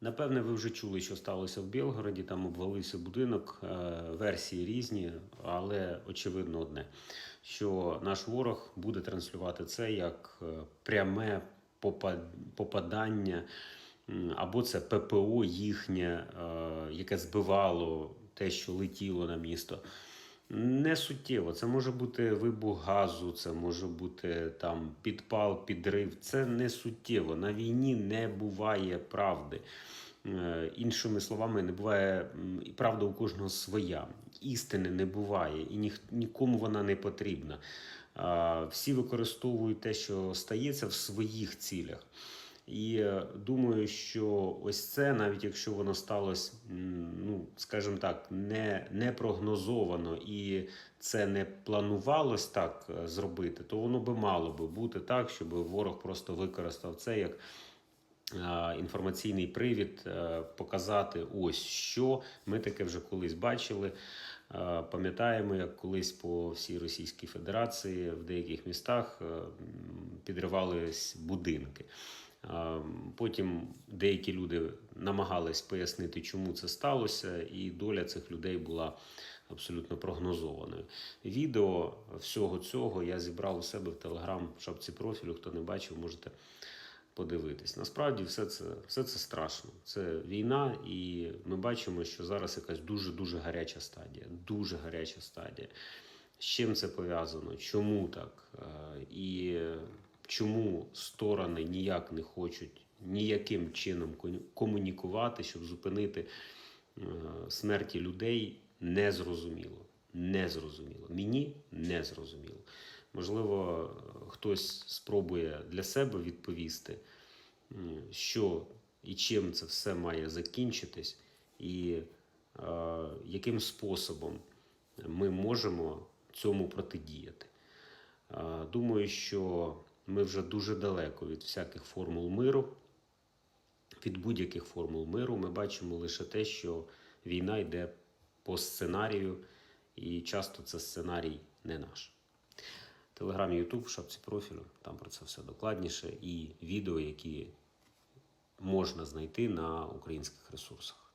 Напевне, ви вже чули, що сталося в Білгороді. Там обвалився будинок. Е, Версії різні, але очевидно одне: що наш ворог буде транслювати це як е, пряме попадання, або це ППО їхнє, е, яке збивало те, що летіло на місто. Не суттєво. Це може бути вибух газу, це може бути там підпал, підрив. Це не суттєво. На війні не буває правди. Е, Іншими словами, не буває правда у кожного своя. Істини не буває, і ніх, нікому вона не потрібна. Всі використовують те, що стається в своїх цілях. І е, думаю, що ось це, навіть якщо воно сталося, ну скажімо так, не, не прогнозовано і це не планувалось так е, зробити, то воно би мало би бути так, щоб ворог просто використав це як е, інформаційний привід, показати ось що ми таке вже колись бачили. Пам'ятаємо, як колись по всій Російській Федерації в деяких містах підривались будинки. Е, Потім деякі люди намагались пояснити, чому це сталося, і доля цих людей була абсолютно прогнозованою. Відео всього цього я зібрав у себе в телеграм в шапці профілю. Хто не бачив, можете подивитись. Насправді все це, все це страшно. Це війна, і ми бачимо, що зараз якась дуже дуже гаряча стадія. Дуже гаряча стадія. З чим це пов'язано? Чому так? Е, І чому сторони ніяк не хочуть ніяким чином комунікувати, щоб зупинити е, смерті людей, незрозуміло. Незрозуміло. Мені не зрозуміло. Можливо, хтось спробує для себе відповісти, що і чим це все має закінчитись, і е, яким способом ми можемо цьому протидіяти. Е, Думаю, що ми вже дуже далеко від всяких формул миру, від будь-яких формул миру. Ми бачимо лише те, що війна йде по сценарію, і часто це сценарій не наш. Телеграм, Ютуб, в шапці профілю, там про це все докладніше, і відео, які можна знайти на українських ресурсах.